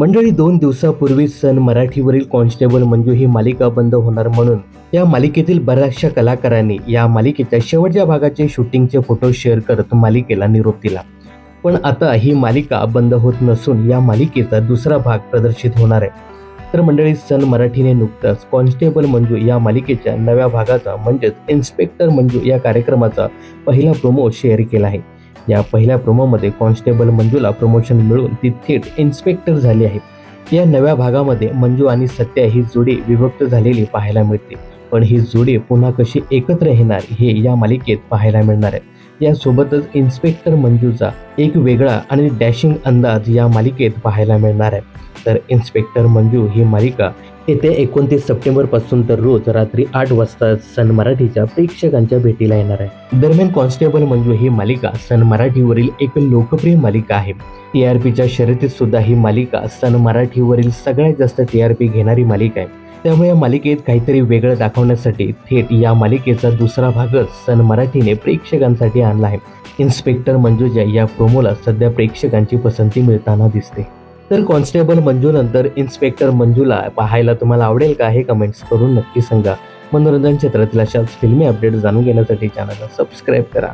मंडळी दोन दिवसापूर्वी सन मराठीवरील कॉन्स्टेबल मंजू ही मालिका बंद होणार म्हणून या मालिकेतील बऱ्याचशा कलाकारांनी या मालिकेच्या शेवटच्या भागाचे शूटिंगचे फोटो शेअर करत मालिकेला निरोप दिला. पण आता ही मालिका बंद होत नसून या मालिकेचा दुसरा भाग प्रदर्शित होणार आहे. तर मंडळी सन मराठीने नुकताच कॉन्स्टेबल मंजू या मालिकेच्या नव्या भागाचा म्हणजेच इन्स्पेक्टर मंजू या कार्यक्रमाचा पहिला प्रोमो शेअर केला आहे. या पहिल्या प्रोमोमध्ये कॉन्स्टेबल मंजूला प्रमोशन मिळून ती थेट इन्स्पेक्टर झाली आहे. या नव्या भागामध्ये मंजू आणि सत्या ही जोडी विभक्त झालेली पाहायला मिळते. पण ही जोडी पुन्हा कशी एकत्र येणार हे या मालिकेत पाहायला मिळणार आहे. यासोबतच इन्स्पेक्टर मंजूचा एक वेगळा आणि डॅशिंग अंदाज या मालिकेत पाहायला मिळणार आहे. तर इन्स्पेक्टर मंजू ही मालिका येत्या एकोणतीस सप्टेंबरपासून तर रोज रात्री आठ वाजता सन मराठीच्या प्रेक्षकांच्या भेटीला येणार आहे. दरम्यान कॉन्स्टेबल मंजू ही मालिका सन मराठीवरील एक लोकप्रिय मालिका आहे. टी आर पीच्या शर्यतीत सुद्धा ही मालिका सन मराठीवरील सगळ्यात जास्त टी आर पी घेणारी मालिका आहे. त्यामुळे या मालिकेत काहीतरी वेगळं दाखवण्यासाठी थेट या मालिकेचा दुसरा भागच सन मराठीने प्रेक्षकांसाठी आणला आहे. इन्स्पेक्टर मंजुजा या प्रोमोला सध्या प्रेक्षकांची पसंती मिळताना दिसते. तर कॉन्स्टेबल मंजूनंतर इन्स्पेक्टर मंजूला पाहायला तुम्हाला आवडेल का हे कमेंट्स करून नक्की सांगा. मनोरंजन क्षेत्रातील अशाच फिल्मी अपडेट जाणून घेण्यासाठी चॅनलला सबस्क्राईब करा.